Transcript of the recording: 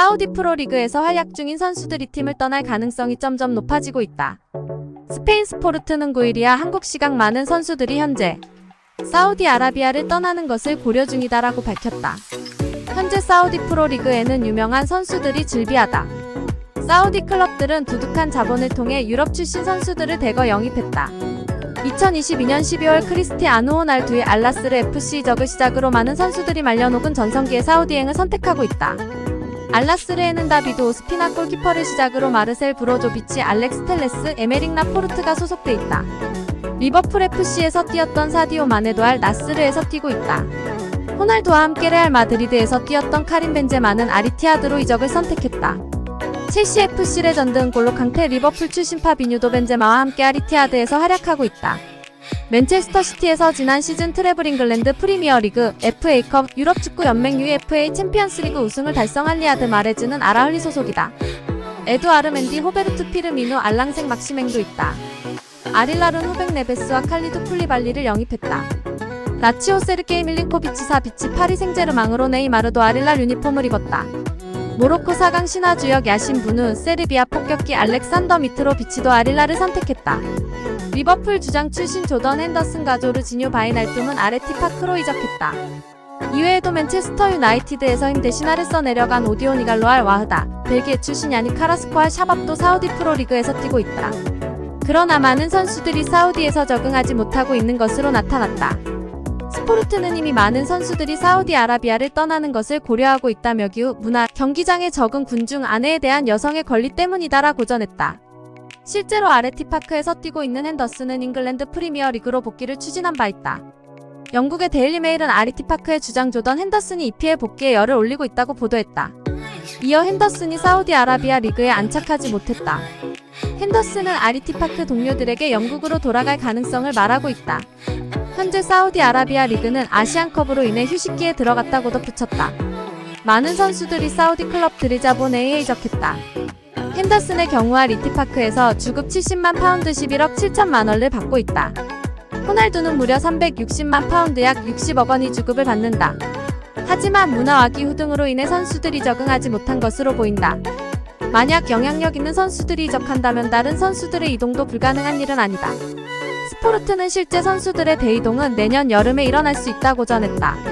사우디 프로리그에서 활약 중인 선수들이 팀을 떠날 가능성이 점점 높아지고 있다. 스페인 스포르트는 9일이야 한국 시각 많은 선수들이 현재 사우디아라비아를 떠나는 것을 고려 중이다라고 밝혔다. 현재 사우디 프로리그에는 유명한 선수들이 즐비하다. 사우디 클럽들은 두둑한 자본을 통해 유럽 출신 선수들을 대거 영입했다. 2022년 12월 크리스티아누 호날두의 알라스르 FC 적을 시작으로 많은 선수들이 말려놓은 전성기의 사우디행을 선택하고 있다. 알라스르에는 다비도 오스피나 골키퍼를 시작으로 마르셀 브로조비치, 알렉스 텔레스, 에메릭 라포르트가 소속돼 있다. 리버풀 FC에서 뛰었던 사디오 마네도 알 나스르에서 뛰고 있다. 호날두와 함께 레알 마드리드에서 뛰었던 카린 벤제마는 아리티아드로 이적을 선택했다. 첼시 FC 레전드 은골로 강태 리버풀 출신 파비뉴도 벤제마와 함께 아리티아드에서 활약하고 있다. 맨체스터 시티에서 지난 시즌 트래블 잉글랜드 프리미어리그, FA컵, 유럽 축구 연맹 UEFA 챔피언스리그 우승을 달성한 리아드 마레즈는 아라흘리 소속이다. 에두 아르 멘디, 호베르투 피르미누, 알랑생 막시맹도 있다. 아릴라룬 후백 네베스와 칼리두 쿨리발리를 영입했다. 라치오 세르게이 밀린코비치 사비치 파리 생제르망으로 네이마르도 아릴랄 유니폼을 입었다. 모로코 4강 신화주역 야신 분우 세르비아 폭격기 알렉산더 미트로비치도 아릴라를 선택했다. 리버풀 주장 출신 조던 핸더슨 가조르 지뉴 바이날툼은 아레티 파크로 이적했다. 이외에도 맨체스터 유나이티드에서 힘 대신 아래 써내려간 오디온 이갈로알 와흐다, 벨기에 출신 야니 카라스코알 샤밥도 사우디 프로리그에서 뛰고 있다. 그러나 많은 선수들이 사우디에서 적응하지 못하고 있는 것으로 나타났다. 스포르트는 이미 많은 선수들이 사우디아라비아를 떠나는 것을 고려하고 있다며 기후 문화 경기장에 적은 군중 아내에 대한 여성의 권리 때문이다라 고 전했다. 실제로 아레티파크에서 뛰고 있는 핸더슨은 잉글랜드 프리미어 리그로 복귀를 추진한 바 있다. 영국의 데일리메일은 아리티파크의 주장 조던 핸더슨이 EPL 복귀에 열을 올리고 있다고 보도했다. 이어 핸더슨이 사우디아라비아 리그에 안착하지 못했다. 핸더슨은 아리티파크 동료들에게 영국으로 돌아갈 가능성을 말하고 있다. 현재 사우디아라비아 리그는 아시안컵으로 인해 휴식기에 들어갔다고 덧붙였다. 많은 선수들이 사우디 클럽 드리자본에 이적했다. 핸더슨의 경우 아리티파크에서 주급 70만 파운드 11억 7천만 원을 받고 있다. 호날두는 무려 360만 파운드 약 60억 원이 주급을 받는다. 하지만 문화와 기후 등으로 인해 선수들이 적응하지 못한 것으로 보인다. 만약 영향력 있는 선수들이 이적한다면 다른 선수들의 이동도 불가능한 일은 아니다. 스포르트는 실제 선수들의 대이동은 내년 여름에 일어날 수 있다고 전했다.